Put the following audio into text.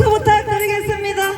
박수 부탁드리겠습니다.